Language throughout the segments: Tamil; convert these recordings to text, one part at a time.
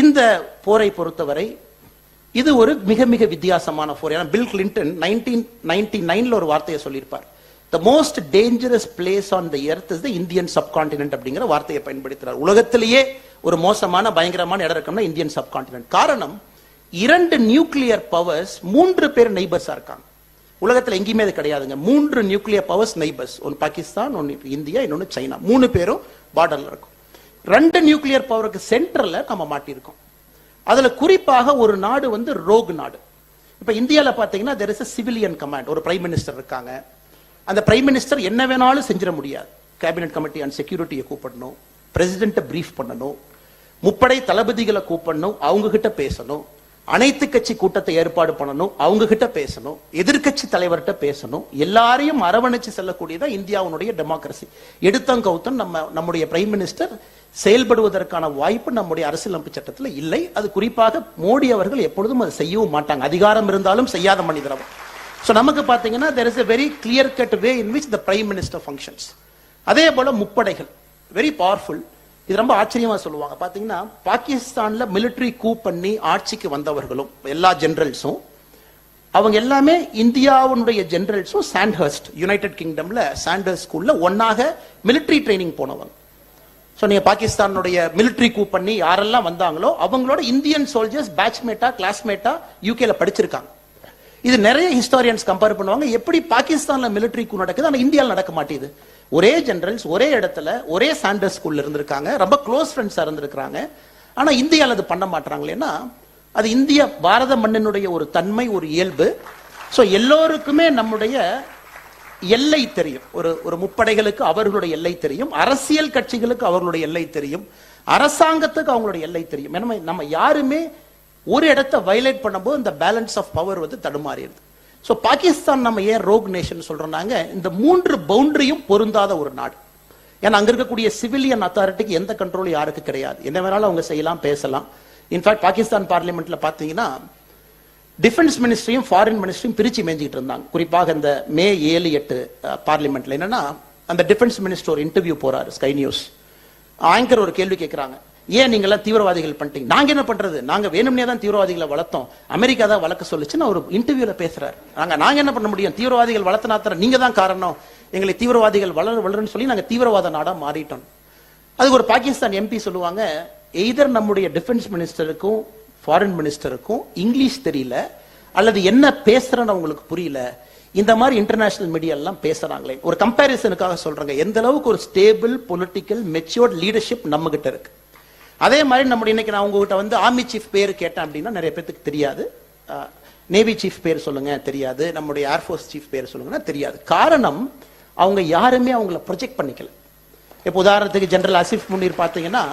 இந்த போரை பொறுத்தவரை இது ஒரு மிக மிக வித்தியாசமான போர். ஏன்னா பில் கிளின்டன் நைன்டீன் நைன்டி நைன்ல ஒரு வார்த்தையை சொல்லியிருப்பார். The most dangerous place on the earth is the Indian subcontinent அப்படிங்கிற வார்த்தையை பயன்படுத்தினார். உலகத்திலேயே ஒரு மோசமான பயங்கரமான இடம் இருக்கும்னா இந்தியன் சப்கான்டினென்ட் காரணம் இரண்டு நியூக்ளியர் பவர்ஸ் மூன்று பேர் நெய்பர்ஸா இருக்காங்க. உலகத்தில் எங்கேயுமே அது கிடையாதுங்க. மூன்று நியூக்ளியர் பவர்ஸ் நெய்பர்ஸ் ஒன்று பாகிஸ்தான் ஒன்று இந்தியா இன்னொன்று சைனா. மூணு பேரும் பார்டர்ல இருக்கும். ரெண்டு நியூக்ளியர் பவருக்கு சென்டரில் நம்ம மாட்டியிருக்கோம். அதுல குறிப்பாக ஒரு நாடு வந்து ரோக் நாடு. இப்ப இந்தியால பாத்தீங்கன்னா தெர் இஸ் சிவிலியன் கமாண்ட் ஒரு பிரைம் மினிஸ்டர் இருக்காங்க. அந்த பிரைம் மினிஸ்டர் என்ன வேணாலும் செஞ்சிட முடியாது. கேபினட் கமிட்டி அண்ட் செக்யூரிட்டியை கூப்பிடணும். பிரசிடென்ட்டை பிரீஃப் பண்ணணும். முப்படை தளபதிகளை கூப்பிடணும். அவங்க கிட்ட பேசணும். அனைத்து கட்சி கூட்டத்தை ஏற்பாடு பண்ணணும் அவங்க கிட்ட பேசணும் எதிர்க்கட்சி தலைவர்கிட்ட பேசணும் எல்லாரையும் அரவணைச்சு செல்லக்கூடியதா இந்தியாவுடைய டெமோக்ரஸி எடுத்தம் கௌத்தம் நம்ம நம்முடைய பிரைம் மினிஸ்டர் செயல்படுவதற்கான வாய்ப்பு நம்முடைய அரசியலமைப்பு சட்டத்தில் இல்லை. அது குறிப்பாக மோடி அவர்கள் எப்பொழுதும் அதை செய்யவும் மாட்டாங்க. அதிகாரம் இருந்தாலும் செய்யாத மனிதரவும் ஸோ நமக்கு பார்த்தீங்கன்னா there is a very clear cut way in which the prime minister functions அதே போல முப்படைகள் வெரி பவர்ஃபுல் இது ரொம்ப ஆச்சரியமா சொல்லுவாங்க. பாத்தீங்கன்னா பாகிஸ்தான்ல மிலிட்டரி கூ பண்ணி ஆட்சிக்கு வந்தவர்களும் எல்லா ஜெனரல்ஸும் அவங்க எல்லாமே இந்தியாவுடைய ஜெனரல்ஸும் சாண்ட்ஹர்ஸ்ட் யுனைடெட் கிங்டம்ல சாண்டர்ஸ் ஸ்கூல்ல ஒன்னாக மிலிட்டரி ட்ரைனிங் போனவங்க. ஸோ நீங்க பாகிஸ்தானுடைய மிலிட்டரி கூ பண்ணி யாரெல்லாம் வந்தாங்களோ அவங்களோட இந்தியன் சோல்ஜர்ஸ் பேட்ச்மேட்டா கிளாஸ்மேட்டா யூகேல படிச்சிருக்காங்க. இது நிறைய ஹிஸ்டாரியன்ஸ் கம்பேர் பண்ணுவாங்க. எப்படி பாகிஸ்தான்ல மிலிட்டரி கூ நடக்குது ஆனா இந்தியாவில் நடக்க மாட்டேது ஒரே ஜெனரல்ஸ் ஒரே இடத்துல ஒரே சாண்டர்ஸ் ஸ்கூல்ல இருந்திருக்காங்க. ரொம்ப க்ளோஸ் ஃப்ரெண்ட்ஸா இருந்திருக்காங்க ஆனா இந்தியாவில் அது பண்ண மாட்டாங்களேன்னா அது இந்திய பாரத மண்ணினுடைய ஒரு தன்மை ஒரு இயல்பு. ஸோ எல்லோருக்குமே நம்முடைய எல்லை தெரியும். ஒரு ஒரு முப்படைகளுக்கு அவர்களுடைய எல்லை தெரியும். அரசியல் கட்சிகளுக்கு அவர்களுடைய எல்லை தெரியும். அரசாங்கத்துக்கு அவங்களுடைய எல்லை தெரியும். ஏன்னா நம்ம யாருமே ஒரு இடத்த வயலேட் பண்ணும்போது இந்த பேலன்ஸ் ஆஃப் பவர் வந்து தடுமாறிடுது. ஸோ பாகிஸ்தான் நம்ம ஏன் ரோக் நேஷன் சொல்றோம்னாங்க இந்த மூன்று பவுண்டரியும் பொருந்தாத ஒரு நாடு. ஏன்னா அங்க இருக்கக்கூடிய சிவிலியன் அத்தாரிட்டிக்கு எந்த கண்ட்ரோல் யாருக்கு கிடையாது. என்ன வேணாலும் அவங்க செய்யலாம் பேசலாம். இன்ஃபேக்ட் பாகிஸ்தான் பார்லிமெண்ட்ல பாத்தீங்கன்னா டிஃபென்ஸ் மினிஸ்ட்ரியும் ஃபாரின் மினிஸ்ட்ரியும் பிரிச்சு மேய்ஞ்சிட்டு இருந்தாங்க. குறிப்பாக இந்த மே ஏழு எட்டு பார்லிமெண்ட்ல என்னன்னா அந்த டிஃபென்ஸ் மினிஸ்டர் ஒரு இன்டர்வியூ போறாரு ஸ்கை நியூஸ் ஆங்கர் ஒரு கேள்வி கேட்கிறாங்க ஏன் நீங்களாம் தீவிரவாதிகள் பண்ணிட்டீங்க? நாங்க என்ன பண்றது? நாங்க வேணும்னே தான் தீவிரவாதிகளை வளர்த்தோம். அமெரிக்கா தான் வளர்க்க சொல்லுச்சுன்னு ஒரு இன்டர்வியூல பேசுறாரு. நாங்க நாங்க என்ன பண்ண முடியும்? தீவிரவாதிகள் வளர்த்தனா நீங்க தான் காரணம். எங்களை தீவிரவாதிகள் வளர வளருன்னு சொல்லி நாங்க தீவிரவாத நாடா மாறிட்டோம். அதுக்கு ஒரு பாகிஸ்தான் எம்பி சொல்லுவாங்க எய்தர் நம்முடைய டிஃபென்ஸ் மினிஸ்டருக்கும் ஃபாரின் மினிஸ்டருக்கும் இங்கிலீஷ் தெரியல அல்லது என்ன பேசுறேன்னு அவங்களுக்கு புரியல. இந்த மாதிரி இன்டர்நேஷனல் மீடியா எல்லாம் பேசுறாங்களே. ஒரு கம்பாரிசனுக்காக சொல்றாங்க. எந்த அளவுக்கு ஒரு ஸ்டேபிள் பொலிட்டிக்கல் மெச்சூர்ட் லீடர்ஷிப் நம்ம கிட்ட இருக்கு. அதே மாதிரி நம்முடைய இன்னைக்கு நான் உங்ககிட்ட வந்து ஆர்மி சீஃப் பேர் கேட்டேன் அப்படின்னா நிறைய பேருக்கு தெரியாது. நேவி சீஃப் பேர் சொல்லுங்க தெரியாது. நம்முடைய ஏர்ஃபோர்ஸ் சீஃப் பேர் சொல்லுங்கன்னா தெரியாது. காரணம் அவங்க யாருமே அவங்கள ப்ரொஜெக்ட் பண்ணிக்கல. இப்போ உதாரணத்துக்கு ஜெனரல் அசிஃப் முன்னீர் பார்த்தீங்கன்னா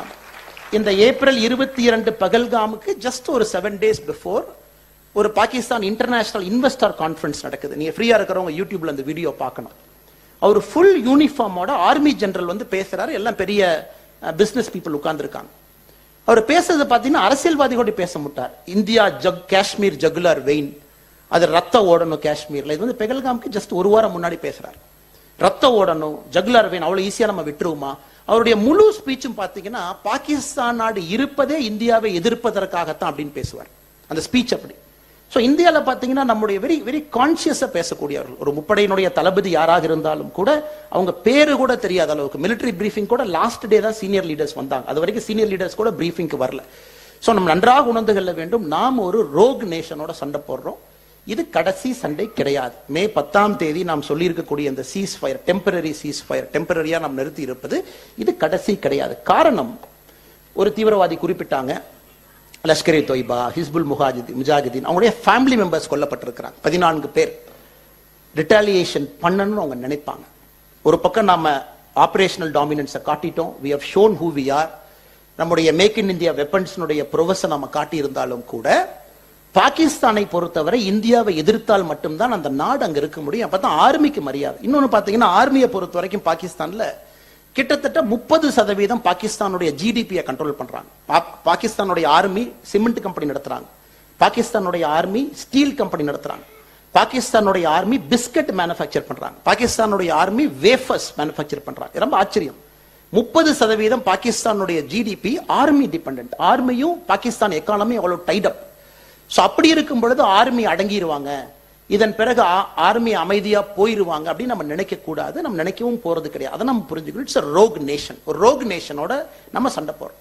இந்த ஏப்ரல் இருபத்தி இரண்டு பகல்காமுக்கு ஜஸ்ட் ஒரு செவன் டேஸ் பிஃபோர் ஒரு பாகிஸ்தான் இன்டர்நேஷனல் இன்வெஸ்டர் கான்ஃபரன்ஸ் நடக்குது. நீங்கள் ஃப்ரீயாக இருக்கிறவங்க யூடியூப்ல அந்த வீடியோ பார்க்கணும். அவர் ஃபுல் யூனிஃபார்மோட ஆர்மி ஜெனரல் வந்து பேசுறாரு. எல்லாம் பெரிய பிஸ்னஸ் பீப்புள் உட்கார்ந்துருக்காங்க. அவர் பேசுறது பார்த்தீங்கன்னா அரசியல்வாதிகளோட பேச முட்டார். இந்தியா ஜக் காஷ்மீர் ஜகுலர் வெயின். அது ரத்த ஓடணும் காஷ்மீர்ல. இது வந்து பெகல்காம்க்கு ஜஸ்ட் ஒரு வாரம் முன்னாடி பேசுறார். ரத்த ஓடணும் ஜகுலர் வெயின் அவ்வளவு ஈஸியா நம்ம விட்டுருவோமா? அவருடைய முழு ஸ்பீச்சும் பார்த்தீங்கன்னா பாகிஸ்தான் நாடு இருப்பதே இந்தியாவை எதிர்ப்பதற்காகத்தான் அப்படின்னு பேசுவார். அந்த ஸ்பீச் அப்படி. ஸோ இந்தியாவில் பார்த்தீங்கன்னா நம்முடைய வெரி வெரி கான்சியஸாக பேசக்கூடியவர்கள். ஒரு முப்படையினுடைய தளபதி யாராக இருந்தாலும் கூட அவங்க பேரு கூட தெரியாத அளவுக்கு மிலிட்டரி பிரீஃபிங் கூட லாஸ்ட் டே தான் சீனியர் லீடர்ஸ் வந்தாங்க. அது வரைக்கும் சீனியர் லீடர்ஸ் கூட பிரீஃபிங்க்கு வரல. ஸோ நம்ம நன்றாக உணர்ந்து கொள்ள வேண்டும் நாம் ஒரு ரோக் நேஷனோட சண்டை போடுறோம். இது கடைசி சண்டை கிடையாது. மே பத்தாம் தேதி நாம் சொல்லியிருக்கக்கூடிய இந்த cease fire temporary cease fire டெம்பரரியாக நாம் நிறுத்தி இருப்பது இது கடைசி கிடையாது. காரணம் ஒரு தீவிரவாதி குறிப்பிட்டாங்க. லஷ்கரே தொய்பா ஹிஸ்புல் முஹாஜித் முஜாஹிதீன் அவங்களுடைய ஃபேமிலி மெம்பர்ஸ் கொல்லப்பட்டிருக்கிறாங்க. பதினான்கு பேர். ரிட்டாலியேஷன் பண்ணணும்னு அவங்க நினைப்பாங்க. ஒரு பக்கம் நாம ஆபரேஷனல் டாமினன்ஸை காட்டிட்டோம். We have shown who we are நம்முடைய மேக் இன் இந்தியா வெப்பன்ஸ்னுடைய ப்ரொவஸை நம்ம காட்டியிருந்தாலும் கூட பாகிஸ்தானை பொறுத்தவரை இந்தியாவை எதிர்த்தால் மட்டும்தான் அந்த நாடு அங்கே இருக்க முடியும். அப்போ தான் ஆர்மிக்கு மரியாதை. இன்னொன்று பார்த்தீங்கன்னா ஆர்மியை பொறுத்த வரைக்கும் பாகிஸ்தானில் கிட்டத்தட்ட முப்பது சதவீதம் பாகிஸ்தானுடைய ஜிடிபியை கண்ட்ரோல் பண்றாங்க. பா- பாகிஸ்தானுடைய ஆர்மி சிமெண்ட் கம்பெனி நடத்துறாங்க. பாகிஸ்தானுடைய ஆர்மி ஸ்டீல் கம்பெனி நடத்துறாங்க. பாகிஸ்தானுடைய ஆர்மி பிஸ்கட் மேனுஃபேக்சர் பண்றாங்க. பாகிஸ்தானுடைய ஆர்மி வேஃபர்ஸ் மேனுஃபேக்சர் பண்றாங்க. ரொம்ப ஆச்சரியம். முப்பது சதவீதம் பாகிஸ்தானுடைய ஜிடிபி ஆர்மி டிபெண்ட் ஆர்மியும் பாகிஸ்தான் எக்கானமி அவ்வளவு டைடப் ஸோ அப்படி இருக்கும் பொழுது ஆர்மி அடங்கிடுவாங்க இதன் பிறகு ஆர்மி அமைதியா போயிருவாங்க அப்படின்னு நம்ம நினைக்க கூடாது. நம்ம நினைக்கவும் போறது கிடையாது. அதை நம்ம புரிஞ்சுக்கணும். இட்ஸ் ரோக் நேஷன் ஒரு ரோக் நேஷனோட நம்ம சண்டை போறோம்.